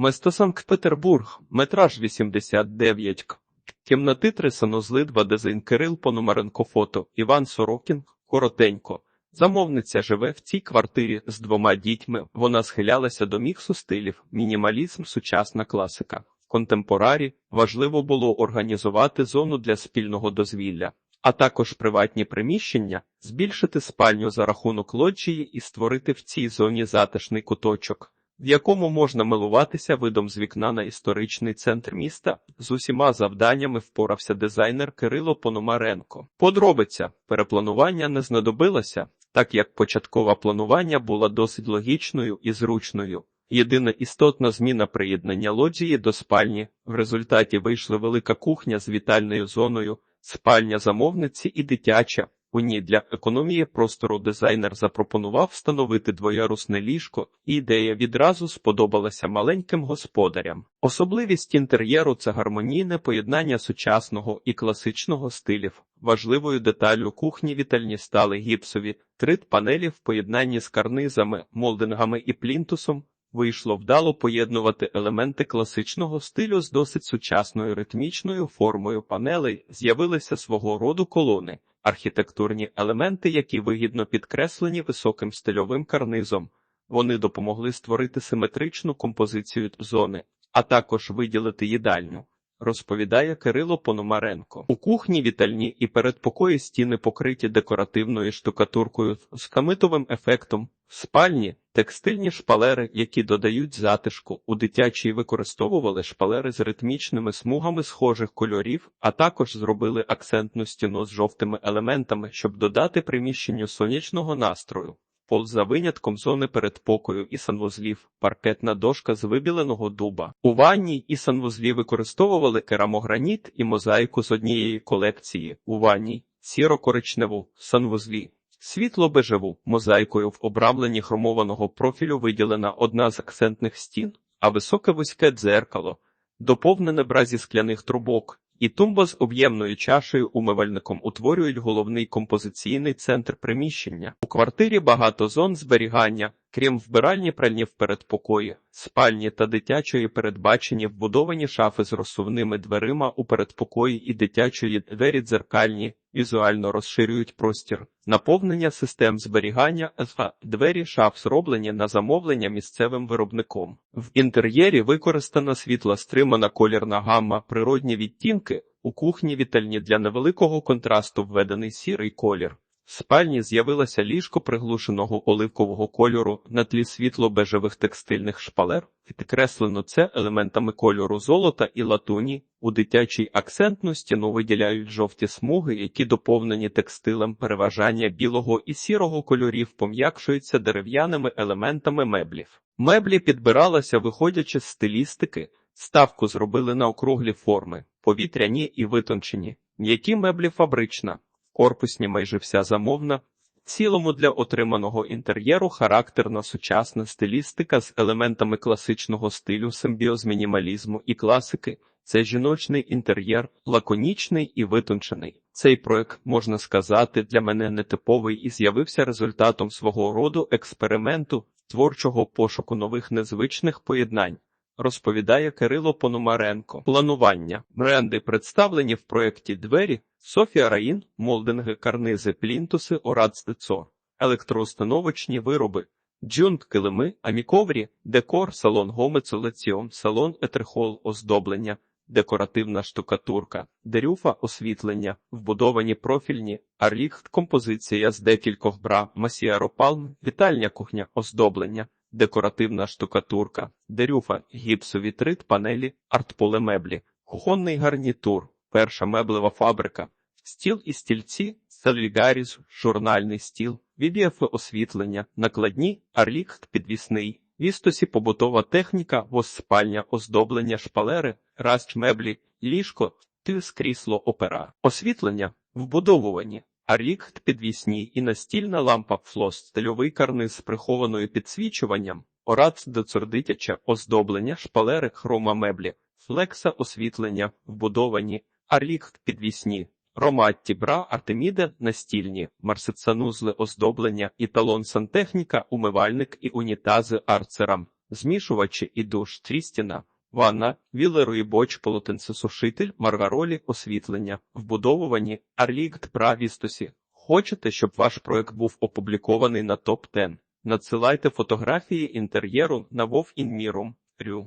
Место Санкт-Петербург, метраж 89 к. Кімнати санузли 2 дизайн Кирил Пономаренко фото, Іван Сорокін, коротенько. Замовниця живе в цій квартирі з двома дітьми. Вона схилялася до міксу стилів, мінімалізм, сучасна класика. Контемпорарі важливо було організувати зону для спільного дозвілля, а також приватні приміщення, збільшити спальню за рахунок лоджії і створити в цій зоні затишний куточок, в якому можна милуватися видом з вікна на історичний центр міста. З усіма завданнями впорався дизайнер Кирило Пономаренко. Подробиця перепланування не знадобилося, так як початкове планування було досить логічною і зручною. Єдина істотна зміна приєднання лоджії до спальні. В результаті вийшла велика кухня з вітальною зоною, спальня замовниці і дитяча. У ній для економії простору дизайнер запропонував встановити двоярусне ліжко, і ідея відразу сподобалася маленьким господарям. Особливість інтер'єру це гармонійне поєднання сучасного і класичного стилів. Важливою деталлю кухні вітальні стали гіпсові трит панелі в поєднанні з карнизами, молдингами і плінтусом. Вийшло вдало поєднувати елементи класичного стилю з досить сучасною ритмічною формою панелей, з'явилися свого роду колони, архітектурні елементи, які вигідно підкреслені високим стильовим карнизом. Вони допомогли створити симетричну композицію зони, а також виділити їдальню. Розповідає Кирило Пономаренко. У кухні вітальні і передпокої стіни покриті декоративною штукатуркою з камитовим ефектом, в спальні текстильні шпалери, які додають затишку. У дитячій використовували шпалери з ритмічними смугами схожих кольорів, а також зробили акцентну стіну з жовтими елементами, щоб додати приміщенню сонячного настрою. Пол за винятком зони передпокою і санвузлів, паркетна дошка з вибіленого дуба. У ванні і санвузлі використовували керамограніт і мозаїку з однієї колекції. У ванні сіро-коричневу санвузлі. Світло-бежеву мозаїкою в обрамленні хромованого профілю виділена одна з акцентних стін, а високе вузьке дзеркало, доповнене бразі скляних трубок, і тумба з об'ємною чашею умивальником утворюють головний композиційний центр приміщення. У квартирі багато зон зберігання, крім вбиральні пральні в передпокої, спальні та дитячої передбачені вбудовані шафи з розсувними дверима у передпокої і дитячої двері дзеркальні, візуально розширюють простір. Наповнення систем зберігання СГ. двері шаф зроблені на замовлення місцевим виробником. В інтер'єрі використана світла стримана колірна гамма, природні відтінки. У кухні вітальні для невеликого контрасту введений сірий колір. В спальні з'явилося ліжко приглушеного оливкового кольору на тлі світло-бежевих текстильних шпалер, підкреслено це елементами кольору золота і латуні. У дитячій акцентну стіну виділяють жовті смуги, які доповнені текстилем переважання білого і сірого кольорів, пом'якшуються дерев'яними елементами меблів. Меблі підбиралися, виходячи з стилістики, ставку зробили на округлі форми, повітряні і витончені, м'які меблі фабрична корпусні майже вся замовна. В цілому для отриманого інтер'єру характерна сучасна стилістика з елементами класичного стилю, симбіоз мінімалізму і класики. Це жіночний інтер'єр, лаконічний і витончений. Цей проект, можна сказати, для мене нетиповий і з'явився результатом свого роду експерименту, творчого пошуку нових незвичних поєднань. Розповідає Кирило Пономаренко. Планування. Бренди представлені в проєкті двері Софія Раїн, молдинги, карнизи, плінтуси, орацдецо, електроустановочні вироби, джунт, килими, аміковрі, декор, салон гомецолеціон, салон етерхол, оздоблення, декоративна штукатурка, дерюфа, освітлення, вбудовані профільні, арліхт, композиція з декількох бра, масіаропалм, вітальня кухня, оздоблення. Декоративна штукатурка, дерюфа, гіпсові трит, панелі, артполемеблі, кухонний гарнітур, перша меблева фабрика, стіл і стільці, селігаріз, журнальний стіл, відіафи освітлення, накладні, арліхт підвісний, вістосі побутова техніка, спальня, оздоблення, шпалери, рач меблі, ліжко, тис крісло опера, освітлення, вбудовувані. Арлікт підвісні і настільна лампа флос, стильовий карниз з прихованою підсвічуванням, орац доцордитяче, оздоблення, шпалери, хрома меблі, флекса освітлення, вбудовані, арлікт підвісні, роматті бра, артеміда, настільні, марсицанузли оздоблення, італон сантехніка, умивальник і унітази арцерам. змішувачі і душ, трістіна, ванна, вілерої боч, полотенцесушитель, маргаролі, освітлення, вбудовувані, арлікт правістосі. Хочете, щоб ваш проект був опублікований на топ 10 Надсилайте фотографії інтер'єру на Вов Інмірум. Рю.